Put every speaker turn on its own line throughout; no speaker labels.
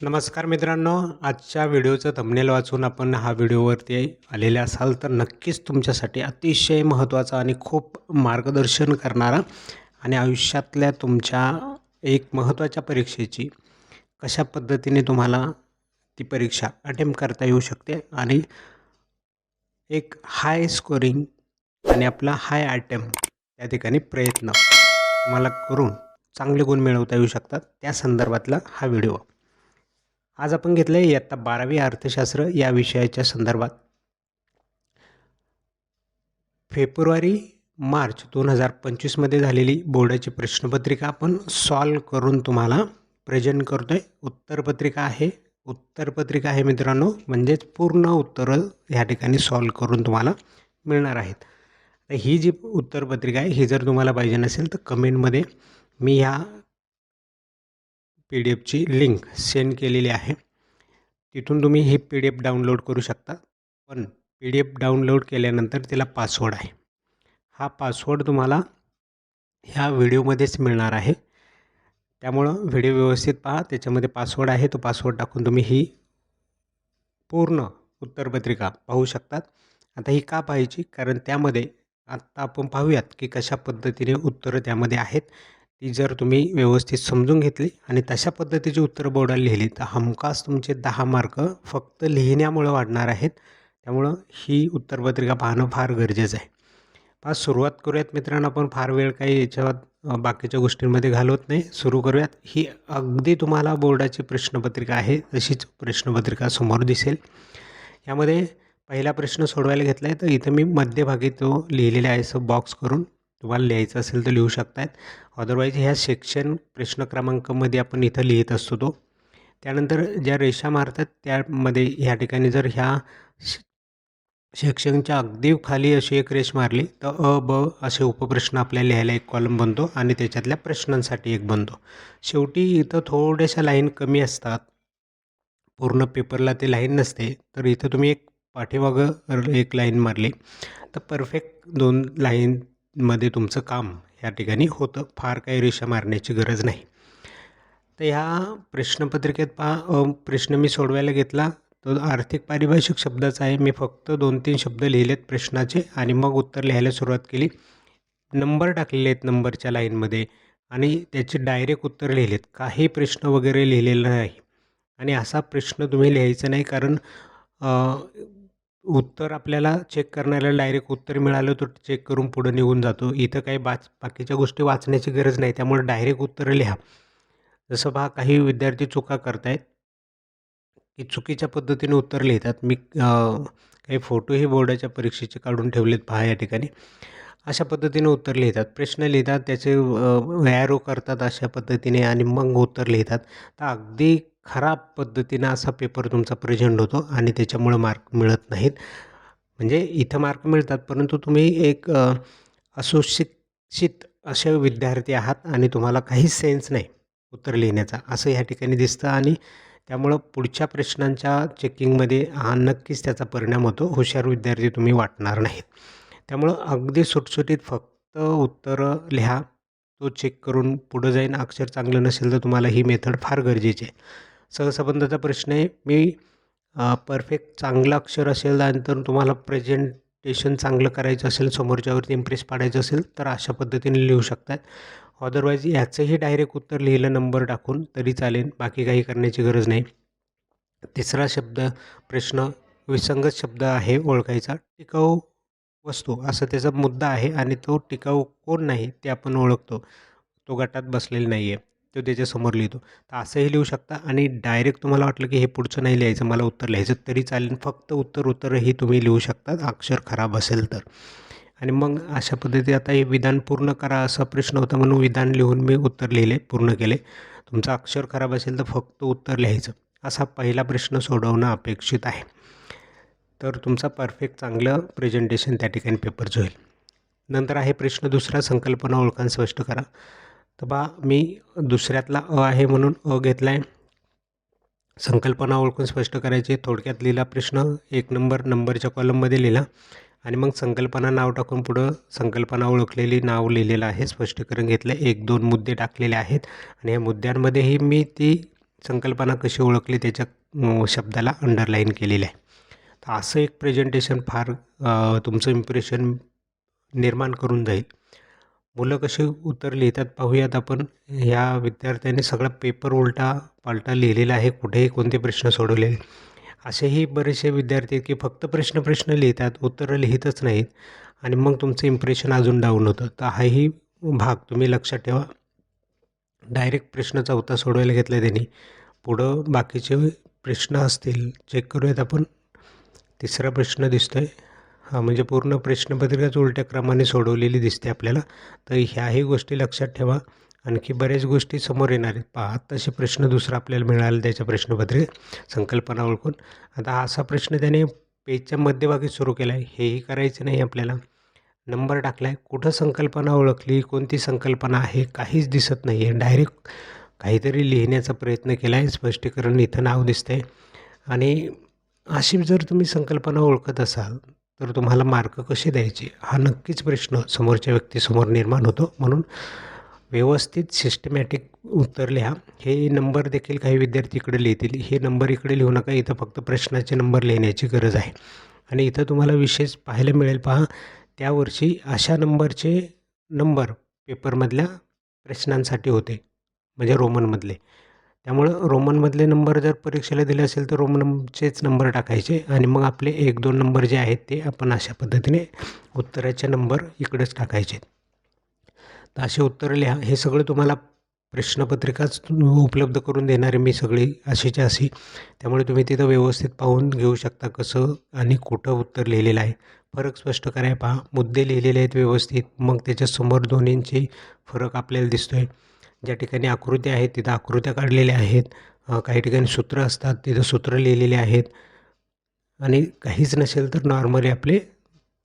नमस्कार मित्रांनो आजच्या व्हिडिओचं थंबनेल वाचून आपण हा व्हिडिओवरती आलेले असाल तर नक्कीच तुमच्यासाठी अतिशय महत्त्वाचा आणि खूप मार्गदर्शन करणारा आणि आयुष्यातल्या तुमच्या एक महत्त्वाच्या परीक्षेची कशा पद्धतीने तुम्हाला ती परीक्षा अटेम्प्ट करता येऊ शकते आणि एक हाय स्कोरिंग आणि आपला हाय अटेम्प्ट त्या ठिकाणी प्रयत्न तुम्हाला करून चांगले गुण मिळवता येऊ शकतात. त्या संदर्भातला हा व्हिडिओ. आज आपण घेतलं आहे इयत्ता बारावी अर्थशास्त्र या विषयाच्या संदर्भात. फेब्रुवारी मार्च दोन हजार पंचवीसमध्ये झालेली बोर्डाची प्रश्नपत्रिका आपण सॉल्व करून तुम्हाला प्रेझेंट करतो आहे उत्तरपत्रिका आहे. उत्तरपत्रिका आहे मित्रांनो म्हणजेच पूर्ण उत्तरं ह्या ठिकाणी सॉल्व करून तुम्हाला मिळणार आहेत. ही जी उत्तरपत्रिका आहे ही जर तुम्हाला पाहिजे नसेल तर कमेंटमध्ये मी ह्या पी डी एफची लिंक सेंड केलेली आहे. तिथून तुम्ही हे पी डी एफ डाउनलोड करू शकता. पण पी डी एफ डाउनलोड केल्यानंतर तिला पासवर्ड आहे. हा पासवर्ड तुम्हाला ह्या व्हिडिओमध्येच मिळणार आहे. त्यामुळं व्हिडिओ व्यवस्थित पहा. त्याच्यामध्ये पासवर्ड आहे. तो पासवर्ड टाकून तुम्ही ही पूर्ण उत्तरपत्रिका पाहू शकतात. आता ही का पाहायची? कारण त्यामध्ये आत्ता आपण पाहूयात की कशा पद्धतीने उत्तरं त्यामध्ये आहेत. ती जर तुम्ही व्यवस्थित समजून घेतली आणि तशा पद्धतीची उत्तरं बोर्डाला लिहिली तर हमखास तुमचे दहा मार्क फक्त लिहिण्यामुळं वाढणार आहेत. त्यामुळं ही उत्तरपत्रिका पाहणं फार गरजेचं आहे. पहा सुरुवात करूयात मित्रांनो आपण. फार वेळ काही याच्यावर बाकीच्या गोष्टींमध्ये घालवत नाही. सुरू करूयात. ही अगदी तुम्हाला बोर्डाची प्रश्नपत्रिका आहे तशीच प्रश्नपत्रिका समोर दिसेल. यामध्ये पहिला प्रश्न सोडवायला घेतला आहे तर इथं मी मध्यभागी तो लिहिलेला आहे असं बॉक्स करून. तुम्हाला लिहायचं असेल तर लिहू शकतायत. अदरवाईज ह्या सेक्शन प्रश्न क्रमांकामध्ये आपण इथं लिहित असतो तो. त्यानंतर ज्या रेषा मारतात त्यामध्ये ह्या ठिकाणी जर ह्या सेक्शनच्या अगदी खाली अशी एक रेष मारली तर अ ब असे उपप्रश्न आपल्याला लिहायला एक कॉलम बनतो आणि त्याच्यातल्या प्रश्नांसाठी एक बनतो. शेवटी इथं थोड्याशा लाईन कमी असतात. पूर्ण पेपरला ते लाईन नसते. तर इथं तुम्ही एक पाठीमागं एक लाईन मारली. तर परफेक्ट दोन लाईन मध्ये तुमचं काम या ठिकाणी होतं. फार काही रेषा मारण्याची गरज नाही. तर ह्या प्रश्नपत्रिकेत पहा प्रश्न मी सोडवायला घेतला. तो आर्थिक पारिभाषिक शब्दाचा आहे. मी फक्त दोन तीन शब्द लिहिलेत प्रश्नाचे आणि मग उत्तर लिहायला सुरुवात केली. नंबर टाकलेले आहेत नंबरच्या लाईनमध्ये आणि त्याचे डायरेक्ट उत्तर लिहिलेत. काही प्रश्न वगैरे लिहिलेला नाही. आणि असा प्रश्न तुम्ही लिहायचा नाही कारण उत्तर आपल्याला चेक करण्याला डायरेक्ट उत्तर मिळालं तर चेक करून पुढं निघून जातो. इथं काही बाच बाकीच्या गोष्टी वाचण्याची गरज नाही त्यामुळे डायरेक्ट उत्तरं लिहा. जसं पहा काही विद्यार्थी चुका करतायत की चुकीच्या पद्धतीने उत्तर लिहितात. मी काही फोटोही बोर्डाच्या परीक्षेचे काढून ठेवलेत पहा या ठिकाणी. अशा पद्धतीने उत्तर लिहितात. प्रश्न लिहितात त्याचे व्यारो करतात अशा पद्धतीने आणि मग उत्तर लिहितात. तर अगदी खराब पद्धतीनं असा पेपर तुमचा प्रेझेंट होतो आणि त्याच्यामुळं मार्क मिळत नाहीत. म्हणजे इथं मार्क मिळतात परंतु तुम्ही एक असुशिक्षित असे विद्यार्थी आहात आणि तुम्हाला काहीच सेन्स नाही उत्तर लिहिण्याचा. असं ह्या ठिकाणी दिसतं आणि त्यामुळं पुढच्या प्रश्नांच्या चेकिंगमध्ये हा नक्कीच त्याचा परिणाम होतो. हुशार विद्यार्थी तुम्ही वाटणार नाहीत. त्यामुळं अगदी सुटसुटीत फक्त उत्तरं लिहा. तो चेक करून पुढं जाईन. अक्षर चांगलं नसेल तर तुम्हाला ही मेथड फार गरजेची आहे. सहसंबंधाचा प्रश्न आहे. मी परफेक्ट चांगलं अक्षर असेल तर तुम्हाला प्रेझेंटेशन चांगलं करायचं असेल समोरच्यावरती इम्प्रेस पाडायचं असेल तर अशा पद्धतीने लिहू शकतात. अदरवाईज याचंही डायरेक्ट उत्तर लिहिलं नंबर टाकून तरी चालेल. बाकी काही करण्याची गरज नाही. तिसरा शब्द प्रश्न विसंगत शब्द आहे ओळखायचा. टिकाऊ वस्तू असं त्याचा मुद्दा आहे आणि तो टिकाऊ कोण नाही ते आपण ओळखतो. तो गटात बसलेला नाही आहे तो त्याच्यासमोर लिहितो. तर असंही लिहू शकता आणि डायरेक्ट तुम्हाला वाटलं की हे पुढचं नाही लिहायचं मला उत्तर लिहायचं तरी चालेल. फक्त उत्तर उत्तरही तुम्ही लिहू शकता. अक्षर खराब असेल तर. आणि मग अशा पद्धती आता हे विधान पूर्ण करा असा प्रश्न होता म्हणून विधान लिहून मी उत्तर लिहिले पूर्ण केले. तुमचं अक्षर खराब असेल तर फक्त उत्तर लिहायचं. असा पहिला प्रश्न सोडवणं अपेक्षित आहे. तर तुमचा परफेक्ट चांगलं प्रेझेंटेशन त्या ठिकाणी पेपर होईल. नंतर आहे प्रश्न दुसरा संकल्पना ओळखान स्पष्ट करा. तर बा मी दुसऱ्यातला अ आहे म्हणून अ घेतला आहे संकल्पना ओळखून स्पष्ट करायची. थोडक्यात लिहिला प्रश्न. एक नंबर नंबरच्या कॉलममध्ये लिहिला. आणि मग संकल्पना नाव टाकून पुढं संकल्पना ओळखलेली नाव लिहिलेलं आहे. स्पष्टीकरण घेतलं. एक दोन मुद्दे टाकलेले आहेत. आणि या मुद्द्यांमध्येही मी ती संकल्पना कशी ओळखली त्याच्या शब्दाला अंडरलाईन केलेलं आहे. असं एक प्रेझेंटेशन फार तुमचं इम्प्रेशन निर्माण करून जाईल. मुलं कसे उत्तर लिहितात पाहूयात आपण. ह्या विद्यार्थ्यांनी सगळा पेपर उलटा पालटा लिहिलेला आहे. कुठेही कोणते प्रश्न सोडवलेले असेही बरेचसे विद्यार्थी आहेत की फक्त प्रश्न प्रश्न लिहितात उत्तरं लिहितच नाहीत. आणि मग तुमचं इम्प्रेशन अजून डाऊन होतं. तर हाही भाग तुम्ही लक्षात ठेवा. डायरेक्ट प्रश्न चौथा सोडवायला घेतला त्यांनी. पुढं बाकीचे प्रश्न असतील चेक करूयात आपण. तिसरा प्रश्न दिसतो आहे हा म्हणजे पूर्ण प्रश्नपत्रिकाच उलट्या क्रमाने सोडवलेली दिसते आपल्याला. तर ह्याही गोष्टी लक्षात ठेवा. आणखी बऱ्याच गोष्टी समोर येणार आहेत. पहा तसे प्रश्न दुसरा आपल्याला मिळाला त्याच्या प्रश्नपत्रिकेत. संकल्पना ओळखून. आता हा असा प्रश्न त्याने पेजच्या मध्यभागी सुरू केला आहे हेही करायचं नाही आपल्याला. नंबर टाकला आहे कुठं संकल्पना ओळखली? कोणती संकल्पना आहे? काहीच दिसत नाही आहे डायरेक्ट काहीतरी लिहिण्याचा प्रयत्न केला आहे स्पष्टीकरण इथं नाव दिसतं आहे आणि अशी जर तुम्ही संकल्पना ओळखत असाल तर तुम्हाला मार्क कसे द्यायचे? हा नक्कीच प्रश्न समोरच्या व्यक्तीसमोर निर्माण होतो. म्हणून व्यवस्थित सिस्टमॅटिक उत्तर लिहा. हे नंबर देखील काही विद्यार्थी इकडे लिहितील. हे नंबर इकडे लिहू नका. इथं फक्त प्रश्नाचे नंबर लिहिण्याची गरज आहे. आणि इथं तुम्हाला विशेष पाहायला मिळेल. पहा त्यावर्षी अशा नंबरचे नंबर पेपरमधल्या प्रश्नांसाठी होते. म्हणजे रोमनमधले. त्यामुळं रोमनमधले नंबर जर परीक्षेला दिले असेल तर रोमनचेच नंबर टाकायचे आणि मग आपले एक दोन नंबर जे आहेत ते आपण अशा पद्धतीने उत्तराचे नंबर इकडेच टाकायचे. तर असे उत्तरं लिहा. हे सगळं तुम्हाला प्रश्नपत्रिकाच उपलब्ध करून देणारे मी सगळी अशीच्या अशी. त्यामुळे तुम्ही तिथं व्यवस्थित पाहून घेऊ शकता कसं आणि कुठं उत्तर लिहिलेलं आहे. फरक स्पष्ट करायला पहा. मुद्दे लिहिलेले आहेत व्यवस्थित. मग त्याच्यासमोर दोन्हींची फरक आपल्याला दिसतो आहे ज्या ठिकाणी आकृत्या आहेत तिथं आकृत्या काढलेल्या आहेत. काही ठिकाणी सूत्र असतात तिथं सूत्र लिहिलेले आहेत. आणि काहीच नसेल तर नॉर्मली आपले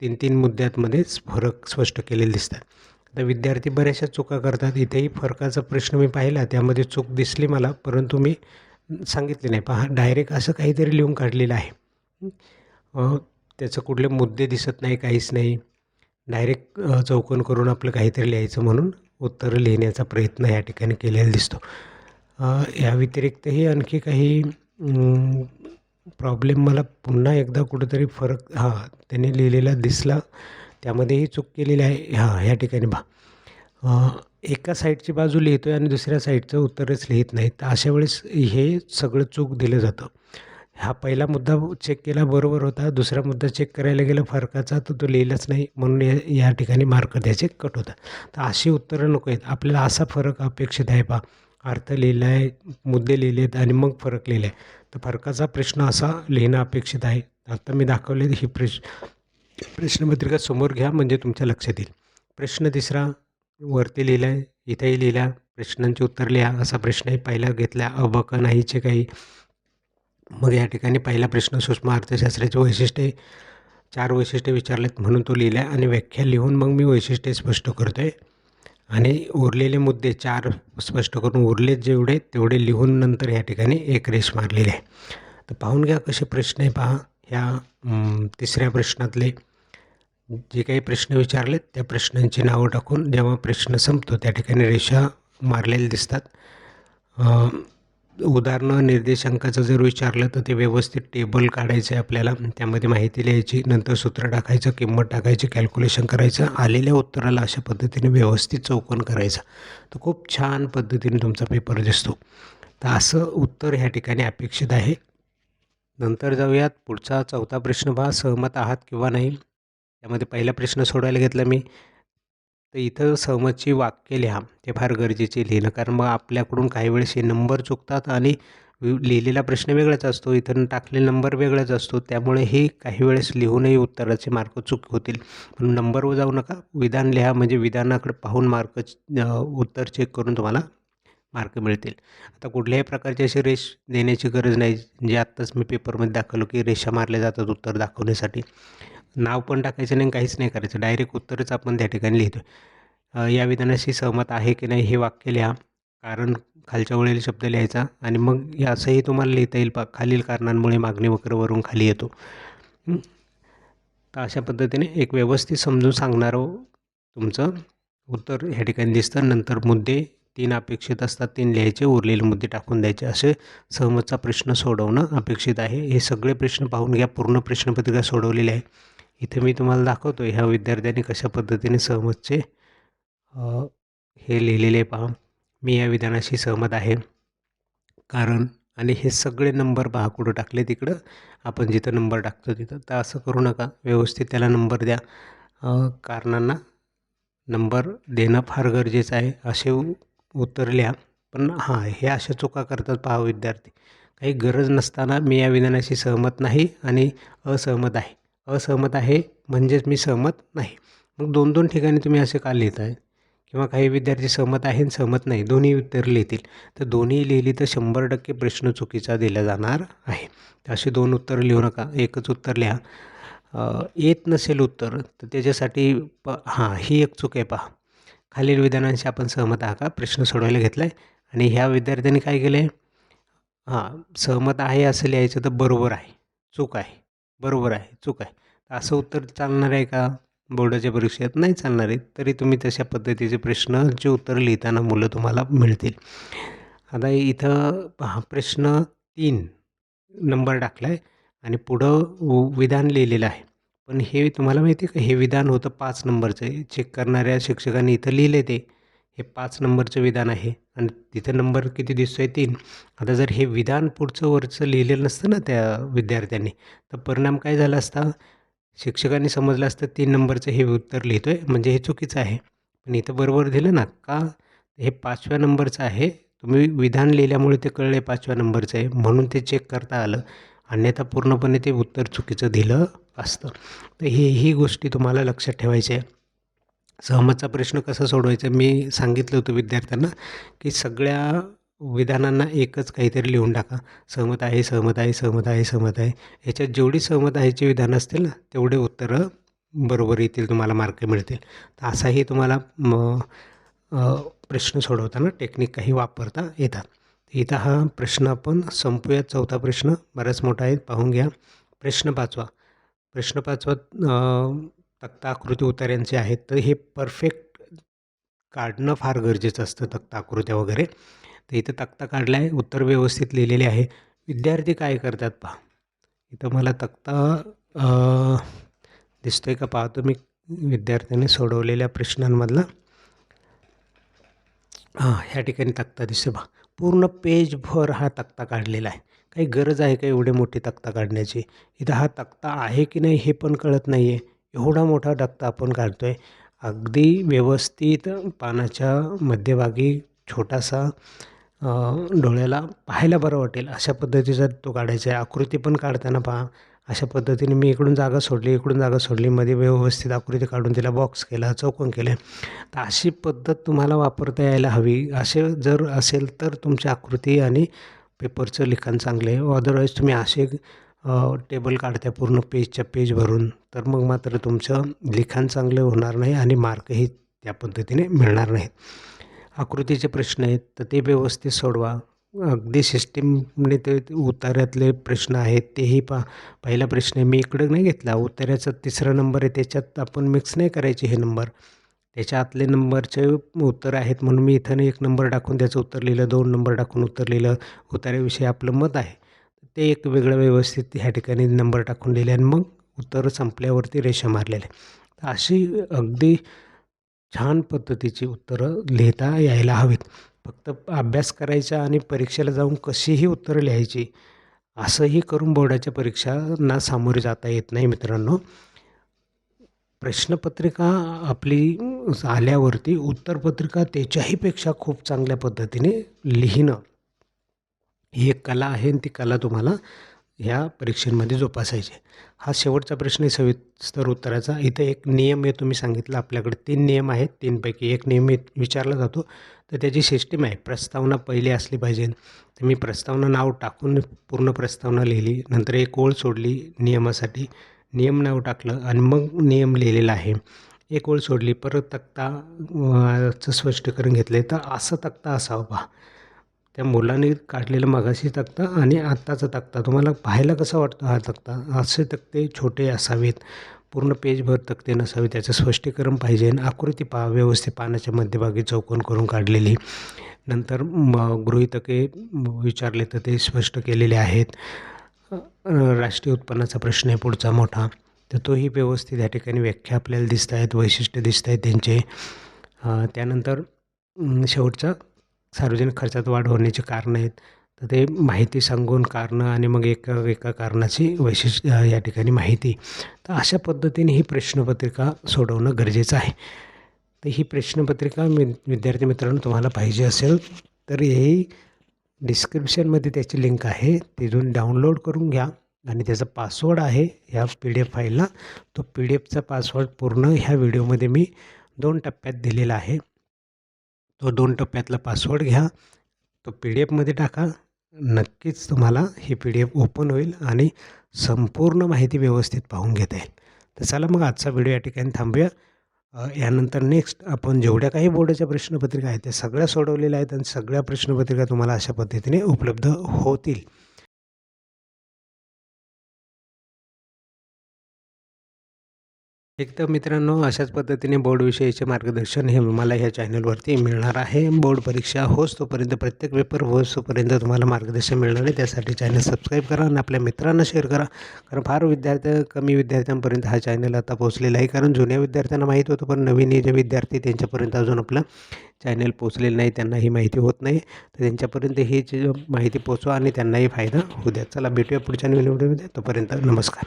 तीन तीन मुद्द्यांमध्येच फरक स्पष्ट केलेले दिसतात. आता विद्यार्थी बऱ्याचशा चुका करतात. इथेही फरकाचा प्रश्न मी पाहिला. त्यामध्ये चूक दिसली मला परंतु मी सांगितले नाही. पहा डायरेक्ट असं काहीतरी लिहून काढलेलं आहे. त्याचं कुठले मुद्दे दिसत नाही काहीच नाही. डायरेक्ट चौकन करून आपलं काहीतरी लिहायचं म्हणून उत्तरं लिहिण्याचा प्रयत्न या ठिकाणी केलेला दिसतो. या व्यतिरिक्तही आणखी काही प्रॉब्लेम मला पुन्हा एकदा कुठंतरी फरक हां त्याने लिहिलेला दिसला. त्यामध्येही चूक केलेली आहे. हां ह्या ठिकाणी बा एका साईडची बाजू लिहितो आहे आणि दुसऱ्या साईडचं उत्तरच लिहित नाही तर अशा वेळेस हे सगळं चूक दिलं जातं. हा पहिला मुद्दा चेक केला बरोबर होता. दुसरा मुद्दा चेक करायला गेला फरकाचा तर तो लिहिलाच नाही. म्हणून या या ठिकाणी मार्क द्यायचे कट होता. तर अशी उत्तरं नको आहेत. आपल्याला असा फरक अपेक्षित आहे पा अर्थ लिहिला आहे मुद्दे लिहिले आहेत आणि मग फरक लिहिला आहे तर फरकाचा प्रश्न असा लिहिणं अपेक्षित आहे. आता मी दाखवले ही प्रश्न प्रश्नपत्रिका समोर घ्या म्हणजे तुमच्या लक्षात येईल. प्रश्न तिसरा वरती लिहिला आहे इथेही लिहिला. प्रश्नांची उत्तर लिहा असा प्रश्नही पहिला घेतला. अबक नाहीचे काही मग या ठिकाणी पहिला प्रश्न सूक्ष्म अर्थशास्त्राचे वैशिष्ट्ये चार वैशिष्ट्ये विचारलेत म्हणून तो लिहिला आहे आणि व्याख्या लिहून मग मी वैशिष्ट्ये स्पष्ट करतो आहे आणि उरलेले मुद्दे चार स्पष्ट करून उरलेत जेवढे तेवढे लिहून नंतर या ठिकाणी एक रेष मारलेली आहे. तर पाहून घ्या कसे प्रश्न आहे पहा. ह्या तिसऱ्या प्रश्नातले जे काही प्रश्न विचारलेत त्या प्रश्नांची नावं टाकून जेव्हा प्रश्न संपतो त्या ठिकाणी रेषा मारलेल्या दिसतात. उदाहरणं निर्देशांकाचं जर विचारलं तर ते व्यवस्थित टेबल काढायचं आहे आपल्याला. त्यामध्ये माहिती लिहायची नंतर सूत्र टाकायचं किंमत टाकायची कॅल्क्युलेशन करायचं आलेल्या उत्तराला अशा पद्धतीने व्यवस्थित चौकन करायचं. तर खूप छान पद्धतीने तुमचा पेपर दिसतो. तर असं उत्तर ह्या ठिकाणी अपेक्षित आहे. नंतर जाऊयात. पुढचा चौथा प्रश्न पहा. सहमत आहात किंवा नाही? त्यामध्ये पहिला प्रश्न सोडवायला घेतला मी. तर इथं सहमतची वाक्य लिहा. ते फार गरजेचे लिहिणं. कारण मग आपल्याकडून काही वेळेस हे नंबर चुकतात आणि वि- लिहिलेला प्रश्न वेगळाच असतो. इथं टाकलेला नंबर वेगळाच असतो. त्यामुळे हे काही वेळेस लिहूनही उत्तराचे मार्क चूक होतील. म्हणून नंबरवर जाऊ नका. विधान लिहा. म्हणजे विधानाकडे पाहून मार्क उत्तर चेक करून तुम्हाला मार्क मिळतील. आता कुठल्याही प्रकारची अशी रेष देण्याची गरज नाही. जे आत्ताच मी पेपरमध्ये दाखवलो की रेषा मारल्या जातात उत्तर दाखवण्यासाठी. नाव पण टाकायचं नाही काहीच नाही करायचं. डायरेक्ट उत्तरच आपण त्या ठिकाणी लिहितो या विधानाशी सहमत आहे की नाही हे वाक्य लिहा. कारण खालच्या वळील शब्द लिहायचा आणि मग असंही तुम्हाला लिहिता येईल. पा खालील कारणांमुळे मागणी वक्रवरून खाली येतो. तर अशा पद्धतीने एक व्यवस्थित समजून सांगणारं तुमचं. उत्तर ह्या ठिकाणी दिसतं. नंतर मुद्दे तीन अपेक्षित असतात. तीन लिहायचे उरलेले मुद्दे टाकून द्यायचे. असे सहमतचा प्रश्न सोडवणं अपेक्षित आहे. हे सगळे प्रश्न पाहून घ्या. पूर्ण प्रश्नपत्रिका सोडवलेली आहे. इथे मी तुम्हाला दाखवतो ह्या विद्यार्थ्यांनी कशा पद्धतीने सहमतचे हे लिहिलेले पहा. मी या विधानाशी सहमत आहे. कारण आणि हे सगळे नंबर पहा कुठं टाकले तिकडं. आपण जिथं नंबर टाकतो तिथं. तर असं करू नका. व्यवस्थित त्याला नंबर द्या. कारणांना नंबर देणं फार गरजेचं आहे. असे उ- उत्तर लिहा. पण हां हे अशा चुका करतात पहा विद्यार्थी. काही गरज नसताना मी या विधानाशी सहमत नाही आणि असहमत आहे. असहमत आहे म्हणजेच मी सहमत नाही. मग दोन दोन ठिकाणी तुम्ही असे का लिहित आहे किंवा काही विद्यार्थी सहमत आहे आणि सहमत नाही दोन्ही उत्तर लिहितील. तर दोन्ही लिहिली तर शंभर टक्के प्रश्न चुकीचा दिला जाणार आहे. तर असे दोन उत्तर लिहू नका एकच उत्तर लिहा. येत नसेल उत्तर तर त्याच्यासाठी प हां ही एक चूक आहे पहा. खालील विधानांशी आपण सहमत आहात का? प्रश्न सोडवायला घेतला आहे आणि ह्या विद्यार्थ्यांनी काय केलं आहे हां सहमत आहे असं लिहायचं तर बरोबर आहे. चूक आहे. बरोबर आहे चूक आहे. असं उत्तर चालणार आहे का? बोर्डाच्या परीक्षेत नाही चालणार आहे तरी तुम्ही तशा पद्धतीचे प्रश्नचे उत्तर लिहिताना मुलं तुम्हाला मिळतील. आता इथं हा प्रश्न तीन नंबर टाकला आहे आणि पुढं व- विधान लिहिलेलं आहे. पण हे तुम्हाला माहिती आहे का? हे विधान होतं पाच नंबरचं आहे. चेक करणाऱ्या शिक्षकांनी इथं लिहिले ते. हे पाच नंबरचं विधान आहे. आणि तिथं नंबर किती दिसतो आहे तीन. आता जर हे विधान पुढचं वरचं लिहिलेलं नसतं ना त्या विद्यार्थ्यांनी तर परिणाम काय झाला असता? शिक्षकांनी समजलं असतं तीन नंबरचं हे उत्तर लिहितो आहे म्हणजे हे चुकीचं आहे. पण इथं बरोबर दिलं ना का? हे पाचव्या नंबरचं आहे. तुम्ही विधान लिहिल्यामुळे ते कळले पाचव्या नंबरचं आहे म्हणून ते चेक करता आलं. अन्यथा पूर्णपणे ते उत्तर चुकीचं दिलं असतं. तर हे ही गोष्टी तुम्हाला लक्षात ठेवायच्या आहे. सहमतचा प्रश्न कसा सोडवायचा? मी सांगितलं होतं विद्यार्थ्यांना की सगळ्या विधानांना एकच काहीतरी लिहून टाका. सहमत आहे सहमत आहे सहमत आहे सहमत आहे. ह्याच्यात जेवढी सहमत आहेची विधानं असतील ना तेवढे उत्तरं बरोबर येतील तुम्हाला मार्क मिळतील. तर असाही तुम्हाला म प्रश्न सोडवताना टेक्निक काही वापरता येतात. इथं हा प्रश्न आपण संपूयात चौथा प्रश्न बराच मोठा आहे पाहून घ्या. प्रश्न पाचवा. प्रश्न पाचवा तक्ता आकृती उतार्यांचे आहेत तर हे परफेक्ट काढणं फार गरजेचं असतं तक्ता आकृत्या वगैरे. तर इथं तक्ता काढला आहे उत्तर व्यवस्थित लिहिलेले आहे. विद्यार्थी काय करतात पहा. इथं मला तक्ता दिसतो आहे का पाहतो मी विद्यार्थ्यांनी सोडवलेल्या प्रश्नांमधला हां ह्या ठिकाणी तक्ता दिसतो पहा. पूर्ण पेजभर हा तक्ता काढलेला आहे. काही गरज आहे का एवढे मोठी तक्ता काढण्याची? इथं हा तक्ता आहे की नाही हे पण कळत नाही आहे एवढा मोठा तक्ता आपण काढतो आहे अगदी व्यवस्थित पानाच्या मध्यभागी छोटासा डोळ्याला पाहायला बरं वाटेल. अशा पद्धतीचा तो काढायचा आहे आकृती पण काढताना पहा. अशा पद्धतीने मी इकडून जागा सोडली इकडून जागा सोडली. मध्ये व्यवस्थित आकृती काढून तिला बॉक्स केला चौकोन केले. तर अशी पद्धत तुम्हाला वापरता यायला हवी. असे जर असेल तर तुमची आकृती आणि पेपरचं लिखाण चांगले आहे. अदरवाईज तुम्ही असे टेबल काढत्या पूर्ण पेजच्या पेज भरून. तर मग मात्र तुमचं लिखाण चांगलं होणार नाही आणि मार्कही त्या पद्धतीने मिळणार नाहीत. आकृतीचे प्रश्न आहेत तर ते व्यवस्थित सोडवा. अगदी सिस्टीमने ते उतार्यातले प्रश्न आहेत तेही पा पहिला प्रश्न आहे मी इकडं नाही घेतला. उतार्याचा तिसरा नंबर आहे त्याच्यात आपण मिक्स नाही करायचे हे नंबर त्याच्या आतले नंबरचे उत्तर आहेत म्हणून मी इथं एक नंबर टाकून त्याचं उत्तर लिहिलं दोन नंबर टाकून उत्तर लिहिलं. उतार्याविषयी आपलं मत आहे. ते एक वेगळं व्यवस्थित ह्या ठिकाणी नंबर टाकून लिहिले आणि मग उत्तर संपल्यावरती रेषा मारलेले तर अशी अगदी छान पद्धतीची उत्तरं लिहिता यायला हवीत. फक्त अभ्यास करायचा आणि परीक्षेला जाऊन कशीही उत्तरं लिहायची असंही करून बोर्डाच्या परीक्षांना सामोरे जाता येत नाही मित्रांनो. प्रश्नपत्रिका आपली आल्यावरती उत्तरपत्रिका त्याच्याहीपेक्षा खूप चांगल्या पद्धतीने लिहिणं ही एक कला आहे आणि ती कला तुम्हाला ह्या परीक्षेमध्ये जोपासायची हा शेवटचा प्रश्न आहे सविस्तर उत्तराचा. इथं एक नियम आहे तुम्ही सांगितलं आपल्याकडे तीन नियम आहेत तीनपैकी एक नियम विचारला जातो. तर त्याची सिस्टीम आहे प्रस्तावना पहिली असली पाहिजे. तर मी प्रस्तावना नाव टाकून पूर्ण प्रस्तावना लिहिली नंतर एक ओळ सोडली नियमासाठी. नियम नाव टाकलं आणि मग नियम लिहिलेला आहे. एक ओळ सोडली परत तक्ता चं स्पष्टीकरण घेतलं आहे तर असं तक्ता असावा. पहा त्या मुलाने काढलेला मगाशी तक्ता आणि आत्ताचा तक्ता. तुम्हाला पाहायला कसा वाटतो हा तक्ता? असे तक्ते छोटे असावेत. पूर्ण पेजभर तक्ते नसावे त्याचं स्पष्टीकरण पाहिजे. आणि आकृती पहा. व्यवस्थित पानाच्या मध्यभागी चौकोन करून काढलेली. नंतर गृहितके विचारले तर ते स्पष्ट केलेले आहेत. राष्ट्रीय उत्पन्नाचा प्रश्न आहे पुढचा मोठा. तर तोही व्यवस्थित या ठिकाणी व्याख्या आपल्याला दिसत आहेत वैशिष्ट्य दिसत आहेत त्यांचे त्यानंतर शेवटचा सार्वजनिक खर्चात वाढ होण्याची कारणं आहेत. तर ते माहिती सांगून कारणं आणि मग एका एका कारणाची वैशिष्ट्य या ठिकाणी माहिती. तर अशा पद्धतीने ही प्रश्नपत्रिका सोडवणं गरजेचं आहे. तर ही प्रश्नपत्रिका मी विद्यार्थी मित्रांनो तुम्हाला पाहिजे असेल तर ही डिस्क्रिप्शनमध्ये त्याची लिंक आहे. तिथून डाउनलोड करून घ्या आणि त्याचा पासवर्ड आहे ह्या पी डी एफ फाईलला. तो पी डी एफचा पासवर्ड पूर्ण ह्या व्हिडिओमध्ये मी दोन टप्प्यात दिलेला आहे. तो दोन टप्प्यातला पासवर्ड घ्या. तो पी डी एफमध्ये टाका. नक्कीच तुम्हाला ही पी डी एफ ओपन होईल आणि संपूर्ण माहिती व्यवस्थित पाहून घेता येईल. तर चला मग आजचा व्हिडिओ या ठिकाणी थांबूया. यानंतर नेक्स्ट आपण जेवढ्या काही बोर्डाच्या प्रश्नपत्रिका आहेत त्या सगळ्या सोडवलेल्या आहेत आणि सगळ्या प्रश्नपत्रिका तुम्हाला अशा पद्धतीने उपलब्ध होतील. एक तर मित्रांनो अशाच पद्धतीने बोर्डविषयीचे मार्गदर्शन हे मला ह्या चॅनलवरती मिळणार आहे. बोर्ड परीक्षा होस तोपर्यंत प्रत्येक पेपर होस तोपर्यंत तुम्हाला मार्गदर्शन मिळणार आहे. त्यासाठी चॅनल सबस्क्राईब करा आणि आपल्या मित्रांना शेअर करा. कारण फार विद्यार्थी कमी विद्यार्थ्यांपर्यंत हा चॅनल आता पोहोचलेला आहे. कारण जुन्या विद्यार्थ्यांना माहीत होतं पण नवीन हे जे विद्यार्थी त्यांच्यापर्यंत अजून आपलं चॅनल पोचलेलं नाही त्यांना ही माहिती होत नाही. तर त्यांच्यापर्यंत ही माहिती पोचवा आणि त्यांनाही फायदा होऊ द्या. चला भेटूया पुढच्या नवीन व्हिडिओमध्ये. तोपर्यंत नमस्कार.